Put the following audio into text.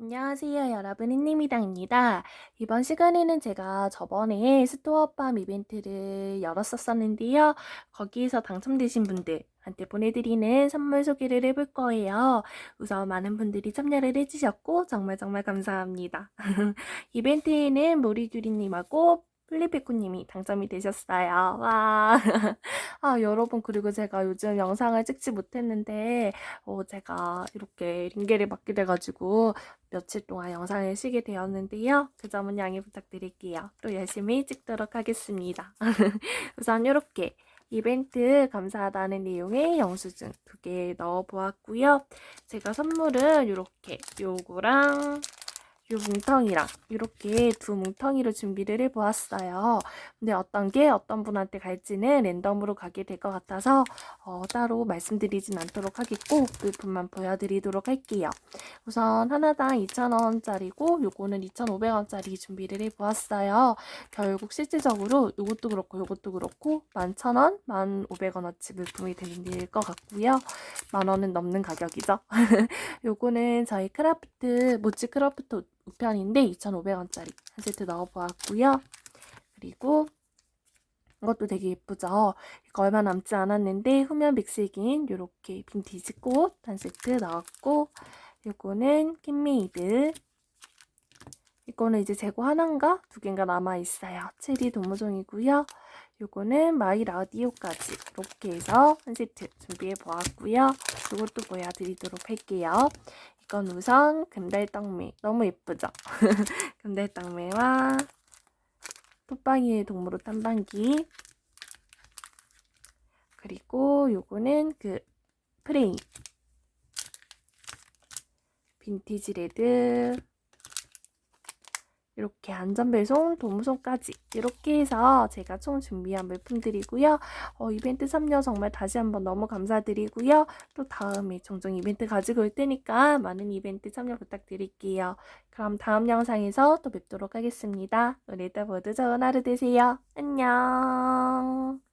안녕하세요, 여러분. 인님이당입니다. 이번 시간에는 제가 저번에 스토어밤 이벤트를 열었었었는데요. 거기에서 당첨되신 분들한테 보내드리는 선물 소개를 해볼 거예요. 우선 많은 분들이 참여를 해주셨고, 정말 정말 감사합니다. 이벤트에는 모리규리님하고 플리피코님이 당첨이 되셨어요. 와. 아, 여러분, 그리고 제가 요즘 영상을 찍지 못했는데, 어, 제가 이렇게 링게를 맡게 돼가지고, 며칠 동안 영상을 쉬게 되었는데요. 그 점은 양해 부탁드릴게요. 또 열심히 찍도록 하겠습니다. 우선 이렇게 이벤트 감사하다는 내용의 영수증 두 개 넣어 보았고요. 제가 선물은 이렇게 요거랑 요 뭉텅이랑 이렇게 두 뭉텅이로 준비를 해보았어요. 근데 어떤 게 어떤 분한테 갈지는 랜덤으로 가게 될 것 같아서 어, 따로 말씀드리진 않도록 하겠고 물품만 보여드리도록 할게요. 우선 하나당 2,000원짜리고 요거는 2,500원짜리 준비를 해보았어요. 결국 실질적으로 요것도 그렇고 요것도 그렇고 11,000원, 1,500원어치 물품이 되는 것 같고요. 만 원은 넘는 가격이죠. 요거는 저희 크라프트 모찌 크라프트 우편인데 2,500원짜리 한 세트 넣어보았고요. 그리고 이것도 되게 예쁘죠? 이거 얼마 남지 않았는데 후면 믹스긴 요렇게 빈티지 꽃 한 세트 넣었고 요거는 캔메이드 이거는 이제 재고 하나인가 두 개인가 남아있어요. 체리 도무종이고요. 요거는 마이 라디오까지 이렇게 해서 한 세트 준비해 보았고요. 이것도 보여드리도록 할게요. 이건 우선 금달떡메 너무 예쁘죠? 금달떡메와 톱방이의 동물옷 탐방기. 그리고 요거는 그 프레임 빈티지 레드 이렇게 안전배송, 도무송까지 이렇게 해서 제가 총 준비한 물품들이고요. 어, 이벤트 참여 정말 다시 한번 너무 감사드리고요. 또 다음에 종종 이벤트 가지고 올 테니까 많은 이벤트 참여 부탁드릴게요. 그럼 다음 영상에서 또 뵙도록 하겠습니다. 오늘도 모두 좋은 하루 되세요. 안녕.